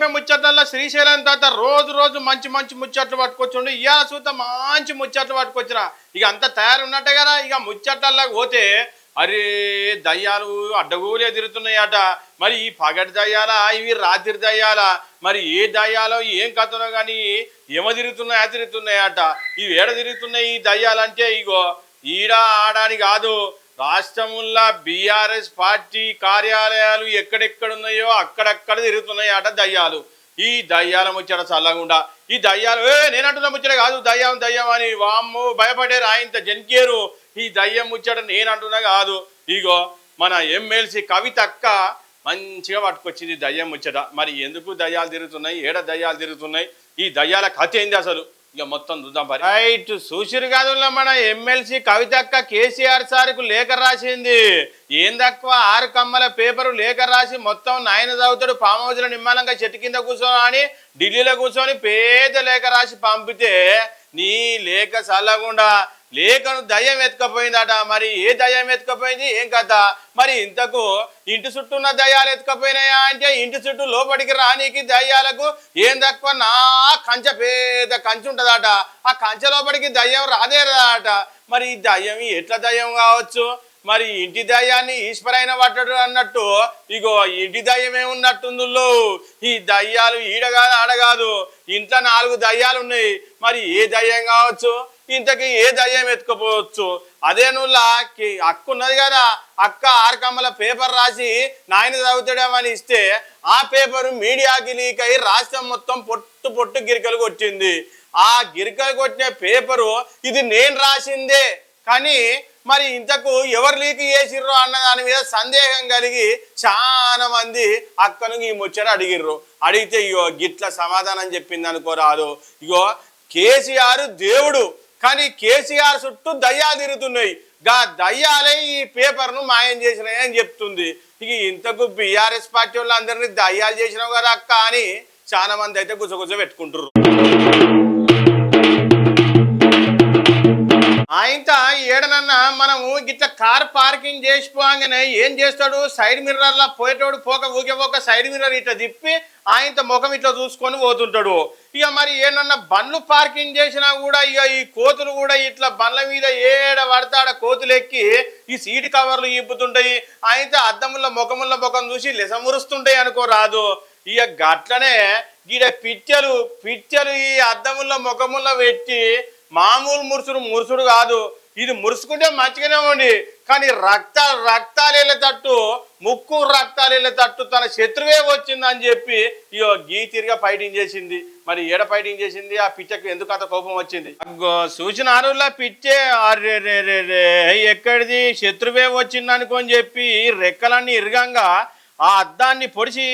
చెప్పే ముచ్చట్లలో శ్రీశైలం తాత రోజు రోజు మంచి మంచి ముచ్చట్లు పట్టుకొచ్చుండు. ఇవాళ చూత మంచి ముచ్చట్లు పట్టుకొచ్చినా ఇక అంత తయారున్నట్టే కదా ఇక ముచ్చట్లలో పోతే అరే దయ్యాలు అడ్డగూలే తిరుగుతున్నాయట మరి ఈ పగటి దయ్యాలా ఇవి రాత్రి దయ్యాలా? మరి ఏ దయ్యాలో ఏం కథనో కానీ ఏమ తిరుగుతున్నాయా తిరుగుతున్నాయట. ఇవి ఏడ తిరుగుతున్నాయి ఈ దయ్యాలంటే ఇగో ఈడ ఆడని కాదు రాష్ట్రముల్లా బీఆర్ఎస్ పార్టీ కార్యాలయాలు ఎక్కడెక్కడున్నాయో అక్కడక్కడ తిరుగుతున్నాయి అట దయ్యాలు. ఈ దయ్యాల ముచ్చట చల్లగుండా. ఈ దయ్యాలు ఏ నేనంటున్న ముచ్చట కాదు దయ్యం దయ్యం అని వామ్ము భయపడేరు ఆయంత జంకేరు. ఈ దయ్యం ముచ్చట నేనంటున్నా కాదు. ఇగో మన ఎమ్మెల్సీ కవితక్క మంచిగా పట్టుకొచ్చింది దయ్యం ముచ్చట. మరి ఎందుకు దయ్యాలు తిరుగుతున్నాయి? ఏడ దయ్యాలు తిరుగుతున్నాయి? ఈ దయ్యాల కథ ఏంది అసలు? ఇక మొత్తం చూద్దాం పరి రైట్ చూసిరు కాదు మన ఎమ్మెల్సీ కవితక్క కేసీఆర్ సార్కు లేఖ రాసింది. ఏం తక్కువ ఆరు కమ్మల పేపరు లేఖ రాసి మొత్తం నాయన చదువుతాడు ఫామ్ హౌస్లో నిమ్మలంగా చెట్టు కింద కూర్చొని అని ఢిల్లీలో కూర్చొని పేద లేఖ రాసి పంపితే నీ లేఖ చల్లకుండా లేఖను దయ్యం ఎత్తుకపోయిందట. మరి ఏ దయ్యం ఎత్తుకపోయింది? ఏం కథ? మరి ఇంతకు ఇంటి చుట్టూ ఉన్న దయ్యాలు ఎత్తుకపోయినాయా అంటే ఇంటి చుట్టూ లోపలికి రానీకి దయ్యాలకు ఏం తక్కువ? నా కంచె పేద కంచె ఉంటుందట. ఆ కంచె లోపలికి దయ్యం రాదే రాదట మరి ఈ దయ్యం ఎట్లా దయ్యం కావచ్చు? మరి ఇంటి దయ్యాన్ని ఈశ్వరైన పట్టడు అన్నట్టు. ఇగో ఇంటి దయ్యమే ఉన్నట్టుందులో ఈ దయ్యాలు ఈడగాదు ఆడగాదు. ఇంట్లో నాలుగు దయ్యాలు ఉన్నాయి మరి ఏ దయ్యం కావచ్చు? ఇంతకి ఏ దయ్యం ఎత్తుకుపోవచ్చు? అదే నువ్వులా అక్క ఉన్నది కదా. అక్క ఆరకమ్మల పేపర్ రాసి నాయన చదువుతాడేమని ఇస్తే ఆ పేపర్ మీడియాకి లీక్ అయి రాష్ట్రం మొత్తం పొట్టు పొట్టు గిరికలు కొట్టింది. ఆ గిరికలు కొట్టిన పేపరు ఇది నేను రాసిందే. కానీ మరి ఇంతకు ఎవరు లీక్ చేసిర్రు అన్న దాని మీద సందేహం కలిగి చాలా మంది అక్కను ఈ ముచ్చట అడిగిర్రు. అడిగితే ఇగో గిట్ల సమాధానం చెప్పింది అనుకోరాదు ఇగో కేసీఆర్ దేవుడు. కానీ కేసీఆర్ చుట్టూ దయ్యాలు తిరుగుతున్నాయి. గా దయ్యాలే ఈ పేపర్ను మాయం చేసినాయి అని చెప్తుంది. ఇక ఇంతకు బీఆర్ఎస్ పార్టీ వాళ్ళందరినీ దయ్యాలు చేసినావు కదా అక్క అని చాలా మంది అయితే గుసగుస పెట్టుకుంటారు ఆయంత ఏడనన్నా మనము గిట్ల కార్ పార్కింగ్ చేసిపోగానే ఏం చేస్తాడు? సైడ్ మిర్రర్లా పోయేటోడు పోక ఊకే పోక సైడ్ మిర్రర్ ఇట్లా తిప్పి ఆయనతో ముఖం ఇట్లా చూసుకొని పోతుంటాడు. ఇక మరి ఏమన్నా బండ్లు పార్కింగ్ చేసినా కూడా ఇక ఈ కోతులు కూడా ఇట్లా బండ్ల మీద ఏడ పడతాడ కోతులు ఎక్కి ఈ సీట్ కవర్లు ఇప్పుతుంటాయి ఆయనతో అద్దముల ముఖముల ముఖం చూసి లెసమురుస్తుంటాయి అనుకో రాదు. ఇక గట్లనే ఈడ పిచ్చలు పిచ్చలు ఈ అద్దముల ముఖముల పెట్టి మామూలు మురుసుడు మురుసుడు కాదు. ఇది మురుసుకుంటే మంచిగానే ఉండి కానీ రక్త రక్తాలు తట్టు ముక్కు రక్తాలేళ్ళ తట్టు తన శత్రువే వచ్చిందని చెప్పి ఇయో గీ తిరిగా ఫైటింగ్ చేసింది. మరి ఏడ ఫైటింగ్ చేసింది ఆ పిచ్చకు ఎందుకు అంత కోపం వచ్చింది? సూచన అరువుల పిచ్చే అరే రే రే రే ఎక్కడిది? శత్రువే వచ్చింది అనుకోని చెప్పి రెక్కలన్నీ ఇరగంగా ఆ అద్దాన్ని పొడిచి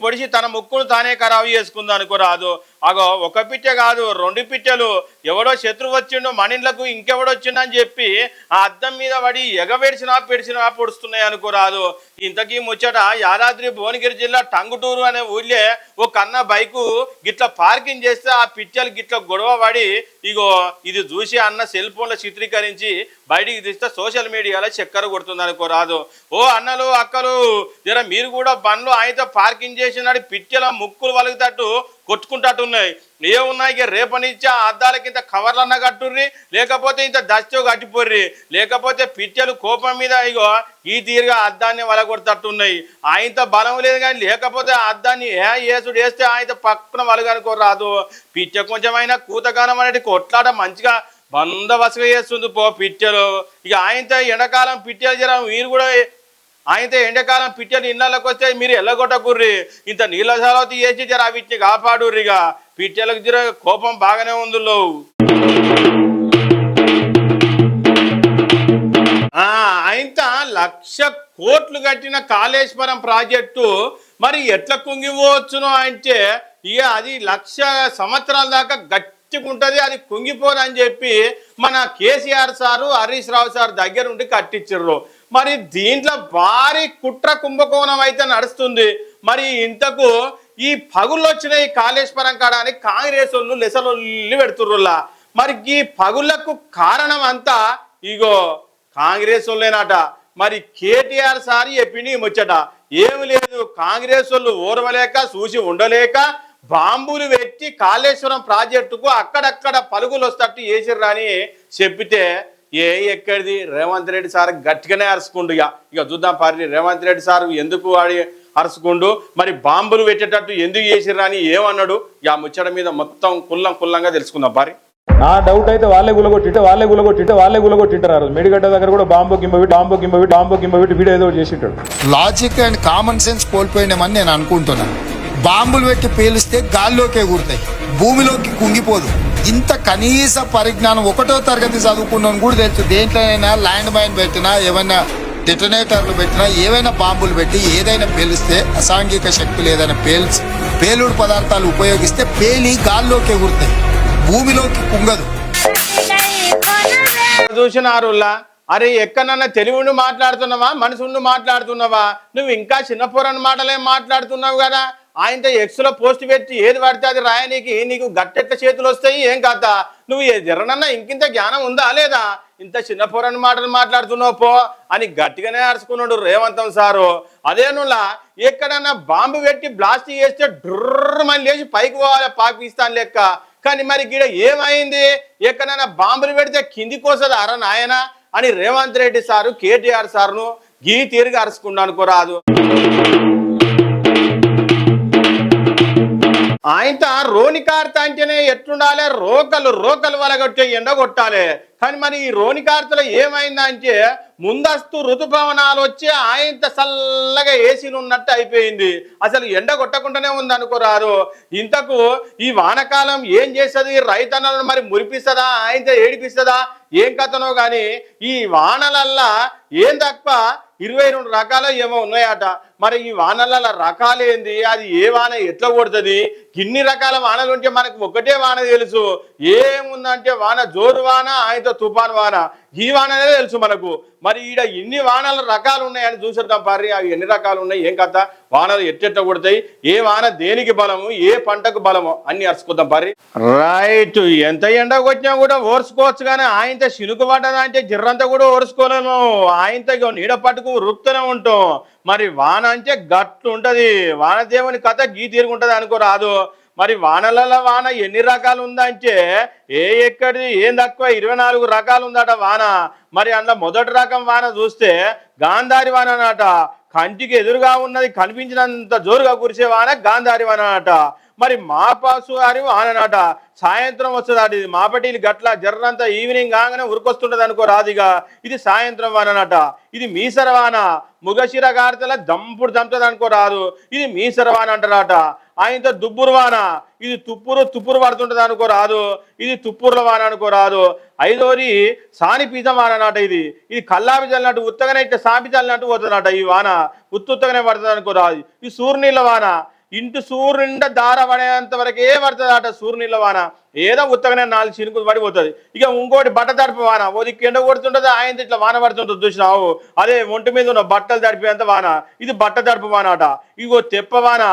పొడిచి తన ముక్కును తానే ఖరాబు చేసుకుంది అనుకోరాదు. అగో ఒక పిట్టె కాదు రెండు పిట్టెలు ఎవడో శత్రువు వచ్చిండో మన ఇండ్లకు ఇంకెవడో వచ్చిండని చెప్పి ఆ అద్దం మీద పడి ఎగబెడిచినా పెడిచినా పొడుస్తున్నాయి అనుకోరాదు. ఇంతకీ ముచ్చట యాదాద్రి భువనగిరి జిల్లా టంగుటూరు అనే ఊళ్ళే ఒక అన్న బైకు గిట్ల పార్కింగ్ చేస్తే ఆ పిచ్చలు గిట్ల గొడవ పడి ఇగో ఇది చూసి అన్న సెల్ ఫోన్లో చిత్రీకరించి బయటికి తీస్తే సోషల్ మీడియాలో చక్కెర కొడుతుంది అనుకోరాదు. ఓ అన్నలు అక్కలు జర మీరు కూడా బండ్లు ఆయనతో పార్కింగ్ చేసినాడు పిచ్చల ముక్కులు వలుగుతట్టు కొట్టుకుంటట్టు ఉన్నాయి. ఏమున్నాయి ఇక అద్దాలకి ఇంత కింద కవర్లన్నా కట్టుర్రి లేకపోతే ఇంత దస్తో కట్టిపోర్రి లేకపోతే పిచ్చలు కోపం మీద ఇగో ఈ తీరుగా అద్దాన్ని వలగొడతట్టున్నాయి ఆయనతో బలం లేదు కానీ లేకపోతే ఆ అద్దాన్ని ఏ ఏసుడు వేస్తే ఆయనతో పక్కన వలగనుకోరాదు పిచ్చ కొంచెమైనా కూతగానం అనేది కొట్లాట మంచిగా బందోబస్తుగా చేస్తుంది పో పిచ్చలు ఇక ఆయనతో ఎండాకాలం పిచ్చలు జర మీరు కూడా ఆయనతో ఎండాకాలం పిట్టని ఇళ్ళకి వస్తే మీరు ఎల్లగొట్టకుర్రి. ఇంత నీళ్ళ సలవతి చేసి జర వీటిని కాపాడుర్రిగా. పిట్టలకు జర కోపం బాగానే ఉందిలో. ఆ, లక్ష కోట్లు కట్టిన కాళేశ్వరం ప్రాజెక్టు మరి ఎట్లా కుంగిపోవచ్చును అంటే ఇక అది లక్ష సంవత్సరాల దాకా గట్టిగుంటది అది కుంగిపోదని చెప్పి మన కేసీఆర్ సారు హరీష్ రావు సార్ దగ్గర ఉండి కట్టించారు మరి దీంట్లో భారీ కుట్ర కుంభకోణం అయితే నడుస్తుంది. మరి ఇంతకు ఈ పగుళ్ళు వచ్చిన ఈ కాళేశ్వరం కాడ అని కాంగ్రెస్ వాళ్ళు లెసలొల్లి పెడుతుర్రులా మరి ఈ పగుళ్ళకు కారణం అంతా ఇగో కాంగ్రెస్ వాళ్ళేనట. మరి కేటీఆర్ సార్ ఎప్పిని ముచ్చట. ఏమి లేదు కాంగ్రెస్ వాళ్ళు ఓర్వలేక చూసి ఉండలేక బాంబులు పెట్టి కాళేశ్వరం ప్రాజెక్టుకు అక్కడక్కడ పలుగులు వస్తట్టు చేసిర్రని అని చెప్పితే ఏ ఎక్కడిది? రేవంత్ రెడ్డి సార్ గట్టిగానే అరుచుకుండు ఇక. ఇక చూద్దాం పారి రేవంత్ రెడ్డి సార్ ఎందుకు వాడి అరుచుకుండు మరి బాంబులు పెట్టేటట్టు ఎందుకు చేసిర్రు అని ఏమన్నాడు? ఇక ఆ ముచ్చట మీద మొత్తం కుల్లం కుల్లంగా తెలుసుకుందాం పారి నా డౌట్ అయితే వాళ్ళే గులగొట్టింటే వాళ్ళే గులగొట్టింటే వాళ్ళే గులగొట్టింటారు ఆ రోజు. మేడిగడ్డ దగ్గర కూడా బాంబు గింబ పెట్టి బాంబు గింబ పెట్టి బాంబు గింబ పెట్టి వీడియో ఏదో చేసింటాడు. లాజిక్ అండ్ కామన్ సెన్స్ కోల్పోయినామని నేను అనుకుంటున్నాను బాంబులు పెట్టి పేలిస్తే గాల్లోకి ఎగురుతాయి భూమిలోకి కుంగిపోదు. ఇంత కనీస పరిజ్ఞానం ఒకటో తరగతి చదువుకున్నాను కూడా తెలుసు. దేంట్లోనైనా ల్యాండ్ మైన్ పెట్టినా ఏమైనా డిటనేటర్లు పెట్టినా ఏవైనా బాంబులు పెట్టి ఏదైనా పేలిస్తే అసాంఘిక శక్తులు ఏదైనా పేల్చి పేలుడు పదార్థాలు ఉపయోగిస్తే పేలి గాల్లోకి ఎగురుతాయి. భూమిలోకి కుంగదు. చూసినారులా అరే ఎక్కడన్నా తెలివిని మాట్లాడుతున్నావా? మనసుండి మాట్లాడుతున్నావా? నువ్వు ఇంకా చిన్నపోరని మాటలే మాట్లాడుతున్నావు కదా? ఆయనతో ఎక్స్లో పోస్ట్ పెట్టి ఏది పడితే అది రాయనీకి నీకు గట్టెట్ల చేతులు వస్తాయి ఏం కాదా? నువ్వు ఎర్రనన్నా ఇంకింత జ్ఞానం ఉందా లేదా? ఇంత చిన్న పోరని మాటలు మాట్లాడుతున్నావు పో అని గట్టిగానే అరుచుకున్నాడు రేవంతం సారు. అదే నువ్వులా ఎక్కడన్నా బాంబు పెట్టి బ్లాస్ట్ చేస్తే డ్రమని లేచి పైకి పోవాలి పాకిస్తాన్ లెక్క. కానీ మరి గిడ ఏమైంది? ఎక్కడైనా బాంబులు పెడితే కిందికి వస్తుంది? అర నాయన అని రేవంత్ రెడ్డి సారు కేటీఆర్ సార్ను గీ తీరుగా అరుచుకున్నాను అనుకోరాదు ఆయనతో రోనికార్త అంటేనే ఎట్లుండాలి? రోకలు రోకలు వలగొట్టే ఎండ కొట్టాలి కానీ మరి ఈ రోనికార్తలో ఏమైందంటే ముందస్తు ఋతుపవనాలు వచ్చి ఆయంత చల్లగా ఏసీలు ఉన్నట్టు అయిపోయింది. అసలు ఎండ కొట్టకుండానే ఉందనుకోరారు. ఇంతకు ఈ వానకాలం ఏం చేస్తుంది? రైతన్నలను మరి మురిపిస్తుందా? ఆయంత ఏడిపిస్తుందా? ఏం కథనో కానీ ఈ వానలల్లా ఏం తక్కువ ఇరవై రెండు రకాలు ఏమో ఉన్నాయట. మరి ఈ వానల రకాలు ఏంది? అది ఏ వాన ఎట్లా కొడుతుంది? ఇన్ని రకాల వానలు ఉంటే మనకు ఒకటే వాన తెలుసు. ఏముందంటే వాన జోరు వాన ఆయనతో తుఫాన్ వాన. ఈ వాననే తెలుసు మనకు. మరి ఈడ ఇన్ని వానల రకాలు ఉన్నాయని చూసేద్దాం పారి అవి ఎన్ని రకాలు ఉన్నాయి? ఏం కథ? వానలు ఎట్టెట్ట కొడతాయి? ఏ వాన దేనికి బలము? ఏ పంటకు బలము? అన్ని అరుచుకుందాం పారి రైట్. ఎంత ఎండ కొట్టినా కూడా ఓర్చుకోవచ్చు కానీ ఆయనతో చినుకు పడ్డదంటే జిర్రంతా కూడా ఓర్చుకోలేము. ఆయనతో నీడ పట్టుకు రుప్తూనే ఉంటాం. మరి వాన అంటే గట్లు ఉంటుంది. వాన దేవుని కథ గీ తీరుగుంటుంది అనుకోరాదు మరి వానలలో వాన ఎన్ని రకాలు ఉందంటే ఏ ఎక్కడిది ఏం తక్కువ ఇరవై నాలుగు రకాలు ఉందట వాన. మరి అందులో మొదటి రకం వాన చూస్తే గాంధారి వాన అన్నట కంటికి ఎదురుగా ఉన్నది కనిపించినంత జోరుగా కురిసే వాన గాంధారి వాన అన్నట మరి మాపాసు అని వాననట. సాయంత్రం వస్తుంది ఇది. మాపటిలు గట్ల జర్రంతా ఈవినింగ్ కాగానే ఉరికొస్తుంటది అనుకో రాదిగా ఇది సాయంత్రం వాననట. ఇది మీసర వాన. ముగశిర గారితల దంపుడు దంపుతుంది అనుకో రాదు. ఇది మీసరవాన అంటారట. ఆయనతో దుబ్బురువాన ఇది తుప్పురు తుప్పురు పడుతుంటది అనుకో రాదు. ఇది తుప్పుర్ల వాన అనుకో రాదు. ఐదోరి సాని పీజం వాన అన్నట ఇది. ఇది కల్లాపి చల్లినట్టు ఉత్తగానే ఇట్లా సాపి చల్లినట్టు పోతుందట ఈ వాన. ఉత్తుత్తగానే పడుతుంది అనుకో రాదు. ఇది సూర్యునీళ్ళ వాన. ఇంటి సూర్యుండ దార పడేంత వరకే పడుతుంది అట సూర్యునీళ్ళ వాన? ఏదో ఉత్తగానే నాలుగు చినుకులు పడిపోతుంది. ఇక ఇంకోటి బట్ట తడిపి వాన. ఓ దిక్కు ఎండ కొడుతుంటుంది ఆయన ఇట్లా వాన పడుతుంటుంది చూసినావు? అదే ఒంటి మీద ఉన్న బట్టలు తడిపేంత వాన. ఇది బట్ట తడుపు వాన అట ఇగో తెప్ప వాన.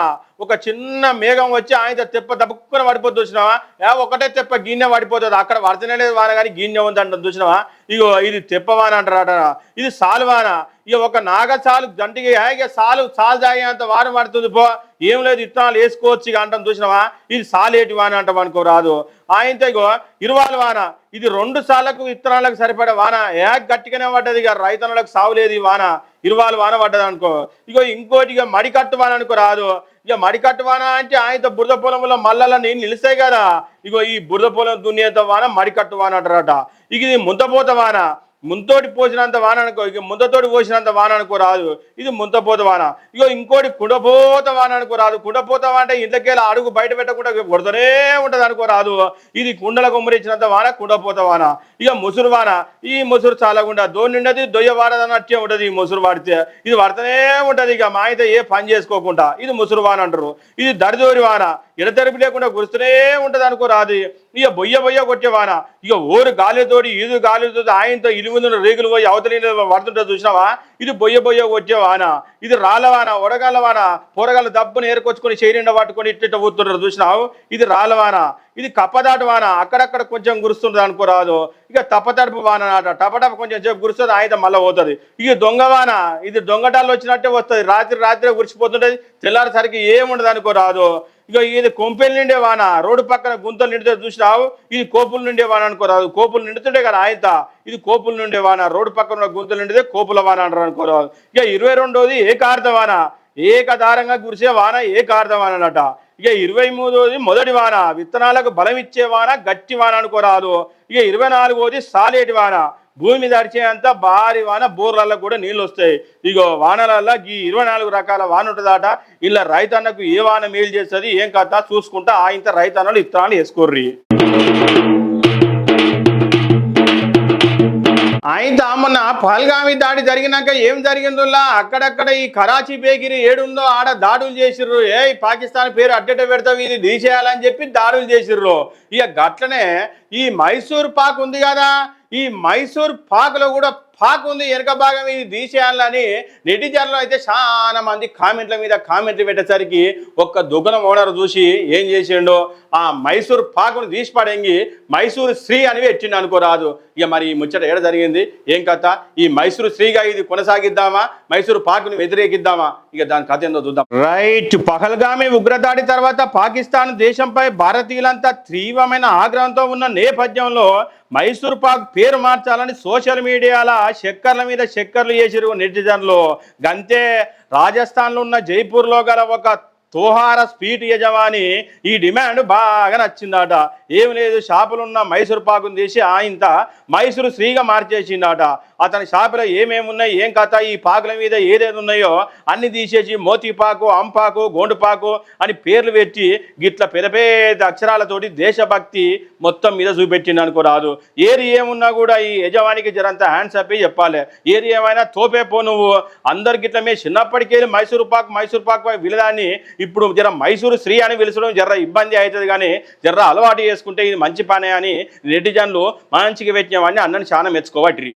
ఒక చిన్న మేఘం వచ్చి ఆయన తెప్ప తప్పుకుని పడిపోతుంది చూసినావా? ఏ ఒకటే తెప్ప గిన్నె పడిపోతుంది. అక్కడ వరదనే లేదు వాన కానీ గిన్నె ఉంది అంటుంది చూసినావా? ఇగో ఇది తెప్ప వాన అంటారట. ఇది సాలు వాన. ఇక ఒక నాగ చాలు జంటికి ఇక సాలు చాలు తాగేంత వాన పడుతుంది పో. ఏం లేదు ఇత్తనాలు వేసుకోవచ్చు ఇక అంటాం చూసినావా? ఇది సాలేటి వాన అంటాం అనుకో రాదు. ఆయనతో ఇగో ఇరువాల వాన. ఇది రెండు సార్లకు విత్తనాలకు సరిపడే వాన. ఏ గట్టిగానే పడ్డది ఇక రైతన్నలకు సావు లేదు ఈ వాన. ఇరువాల వాన పడ్డది అనుకో. ఇగో ఇంకోటి ఇక మడికట్టు వాన అనుకో రాదు. ఇక మడికట్టు వాన అంటే ఆయనతో బురద పొలంలో మల్లల నేను నిలుస్తాయి కదా. ఇగో ఈ బురద పొలం దున్నేత వాన మడికట్టు వాన అంటారట. ఇక ఇది ముంతపోత వాన. ముంతోటి పోసినంత వాన అనుకో ఇక ముంతతోటి పోసినంత వాన అనుకో రాదు. ఇది ముంతపోత వాన. ఇగో ఇంకోటి కుండపోత వాన అనుకో రాదు. కుండపోత అంటే ఇంట్లోకెళ్ళి అడుగు బయట పెట్టకుండా కొడుతూనే ఉంటుంది అనుకో రాదు. ఇది కుండల కొమ్మరిచ్చినంత వాన కుండపోత వాన. ఇక ముసురు వాన. ఈ ముసురు చాలకుండా గుండా దోని ఉండదు దొయ్య వాడదన్నట్టే ఉంటది ఈ ముసురు వాడితే. ఇది పడుతూనే ఉంటుంది ఇక మా అయితే ఏ పని చేసుకోకుండా. ఇది ముసురు వాన అంటారు. ఇది దరిదోరి వాన. ఎడతెరిపి లేకుండా గురుస్తూనే ఉంటుంది అనుకో రాదు. ఇక బొయ్య బొయ్య కొట్టే వాన. ఇక ఓరు గాలితోటి ఈదు గాలితో ఆయనతో ఇలుగుందున్న రేగులు పోయి అవతలి పడుతుంటే చూసినావా? ఇది బొయ్య బొయ్య కొట్టే వాన. ఇది రాలవానా ఒడగాలవానా వాన. పొరగాల దబ్బుని ఏరుకొచ్చుకొని చేరిండ పట్టుకొని ఇట్ట ఊతుంటారు చూసినావు? ఇది రాలవానా ఇది కప్పదాటు వాన. అక్కడక్కడ కొంచెం గురుస్తుంది అనుకోరాదు ఇక తప్పతడుపు వాన అట టపటప కొంచెం సేపు గురుస్తుంది ఆయన మళ్ళీ పోతుంది. ఇక దొంగ వాన. ఇది దొంగటాలు వచ్చినట్టే వస్తుంది. రాత్రి రాత్రి గురిసిపోతుంటది తెల్లారిసరికి ఏముండదు అనుకోరాదు ఇక ఇది కొంపెలు నిండే వాన. రోడ్డు పక్కన గుంతలు నిండితే చూసినావు ఇది కోపులు నిండే వాన అనుకోరాదు. కోపులు నిండుతుండే కదా ఆయన ఇది కోపులు నిండే వాన. రోడ్డు పక్కన ఉన్న గుంతలు నిండితే కోపుల వాన అంటారు అనుకోరాదు. ఇక ఇరవై రెండోది ఏకార్థ వాన. ఏకధారంగా కురిసే వాన ఏకార్థ వాన అనట ఇక ఇరవై మూడోది మొదటి వాన. విత్తనాలకు బలం ఇచ్చే వాన గట్టి వాన అనుకోరాదు. ఇక ఇరవై నాలుగోది సాలేటి వాన. భూమి మీద భారీ వాన బోర్లలో కూడా నీళ్ళు వస్తాయి. ఇగో వానలల్లో ఈ ఇరవై నాలుగు రకాల వాన ఉంటుందట. ఇలా రైతన్నకు ఏ వాన మేలు చేస్తుంది ఏం కథ చూసుకుంటా ఆయంత రైతన్నలు ఇత్తనాలు వేసుకోర్రి. ఆయన మొన్న పహల్గామి దాడి జరిగినాక ఏం జరిగిందిలా అక్కడక్కడ ఈ కరాచీ బేగిరి ఏడుందో ఆడ దాడులు చేసిర్రు. ఏ పాకిస్తాన్ పేరు అడ్డట పెడతావు ఇది తీసేయాలని చెప్పి దాడులు చేసిర్రు. ఇక గట్లనే ఈ మైసూర్ పాక్ ఉంది కదా ఈ మైసూర్ పాక్లో కూడా పాక్ ఉంది వెనక భాగం ఇది తీసేయాలని నెటిజన్లో అయితే చాలా మంది కామెంట్ల మీద కామెంట్లు పెట్టేసరికి ఒక్క దుకాణం ఓనర్ చూసి ఏం చేసిండో? ఆ మైసూర్ పాకును తీసి పడేంగి మైసూరు శ్రీ అని పెట్టిండు అనుకోరాదు. ఇక మరి ఈ ముచ్చట ఏడ జరిగింది? ఏం కథ? ఈ మైసూరు శ్రీగా ఇది కొనసాగిద్దామా? మైసూరు పాకును వ్యతిరేకిద్దామా? ఇక దాని కథ ఏందో చూద్దాం. రైట్ పహల్గామి ఉగ్రదాడి తర్వాత పాకిస్తాన్ దేశంపై భారతీయులంతా తీవ్రమైన ఆగ్రహంతో ఉన్న నేపథ్యంలో మైసూర్ పాక్ పేరు మార్చాలని సోషల్ మీడియాలో చక్కర్ల మీద చక్కర్లు చేసిరు నెటిజన్లు. గంతే రాజస్థాన్లో ఉన్న జైపూర్లో గల ఒక తోహార స్వీట్ యజమాని ఈ డిమాండ్ బాగా నచ్చిందట. ఏం లేదు షాపులున్న మైసూర్ పాకును తీసి ఆయంత మైసూరు శ్రీగా మార్చేసిందట అతని షాపులో ఏమేమి ఉన్నాయి ఏం కథ ఈ పాకుల మీద ఏదేది ఉన్నాయో అన్ని తీసేసి మోతీపాకు అంపాకు గోండుపాకు అని పేర్లు పెట్టి గిట్ల పెద్ద పెద్ద అక్షరాలతోటి దేశభక్తి మొత్తం మీద చూపెట్టింది అనుకోరాదు ఏది ఏమున్నా కూడా ఈ యజమానికి జరంతా హ్యాండ్స్ అప్పి చెప్పాలి. ఏది ఏమైనా తోపే పో నువ్వు. అందరికి ఇట్లా మీ చిన్నప్పటికే మైసూరు పాక్ మైసూరు పాక్ విలదాన్ని ఇప్పుడు జర మైసూరు శ్రీ అని పిలిచడం జర్ర ఇబ్బంది అవుతుంది కానీ జర అలవాటు చేసుకుంటే ఇది మంచి పనే అని నెటిజన్లు మంచిగా వాడిని అన్నని చాలా మెచ్చుకోవట్రి